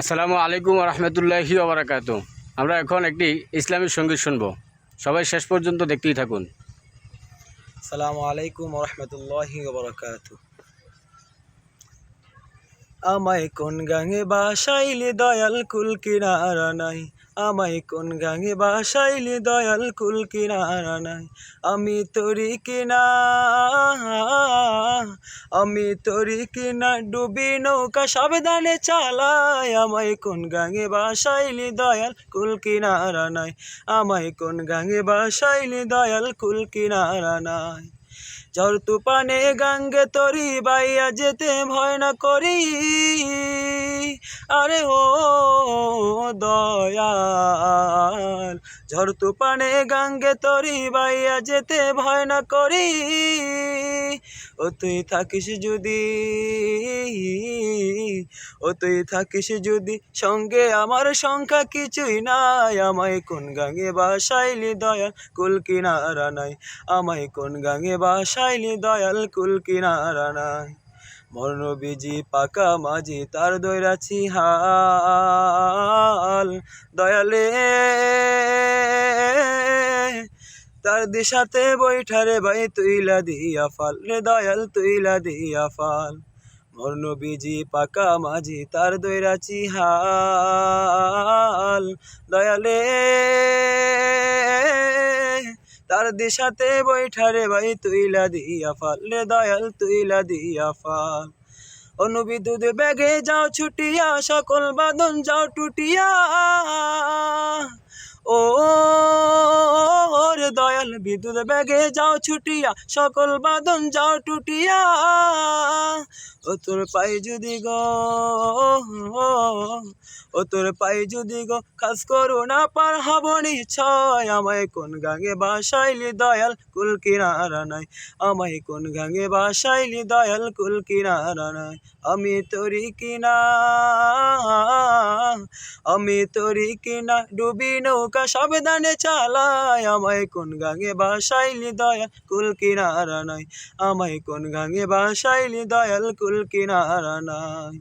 আসসালামু আলাইকুম রহমতুল্লাহি ওবরাকাত। আমরা এখন একটি ইসলামী সংগীত শুনব। সবাই শেষ পর্যন্ত দেখতেই থাকুন। আসসালামু আলাইকুম রহমতুল্লাহি ওবরাকাত। আমায় কোন গাঙে বাসাইলে দয়াল কুল কিনারা নাই। আমায় কোন গাঙে বাসাইলি দয়াল কুল কিনারা নাই? আমি তোরি কিনা, আমি তোরি কিনা, ডুবি নৌকা সাবধানে চালাই আমায় কোন গাঙে বাসাইলি দয়াল কুল কিনারা নাই? আমায় কোন গাঙে বাসাইলি দয়াল কুল কিনারা নাই? ঝড় তুপানে গাঙ্গে তরি বাইয়া যেতে ভয় না করি। আরে ও দয়াল ঝড় তুপানে গাঙ্গে তরি বাইয়া যেতে ভয় না করি। ও তুই থাকিস যদি, ও তুই থাকিস যদি, সঙ্গে আমার সংখ্যা কিছুই নাই। আমায় কোন গাঙে বাসাইলি দয়াল, কুল কিনারা নাই। আমায় কোন গাঙে বাসাইলি দয়াল, কুল কিনারা নাই। মর্ণ বিজি পাকা মাঝি, তার দৈরাছি হাল। দয়ালে, তার দিশাতে বৈঠারে ভাই, তুইলা দিয়া ফাল। রে দয়াল, তুইলা দিয়া ফাল। মর্ণ বিজি পাকা মাঝি, তার দৈরাছি হাল। দয়ালে তার দিশাতে বৈঠারে ভাই তুইলা দিয়া ফাল রে দয়াল তুইলা দিয়া ফাল। অনুবিদ্যুৎ ব্যাগে যাও ছুটিয়া, সকল বাদন যাও টুটিয়া। ও রে দয়াল, বিদ্যুৎ ব্যাগে যাও ছুটিয়া, সকল বাদন যাও টুটিয়া। ও তোর পাই যদি গো, ও তোর পাই যদি গো খাস করো না পার হবনি ছয় আমায় কোন গাঙে বাসাইলি দয়াল, কুল কিনারা নাই। আমায় কোন গাঙে বাসাইলি দয়াল, কুল কিনারা নাই। আমি তোরি কিনা আমি তোরি কিনা ডুবি নৌকা সাবধানে চালাই, আমায় কোন গাঙে বাসাইলি দয়াল কুল কিনারা নাই? আমায় কোন গাঙে বাসাইলি দয়াল কুল কিনারা নাই?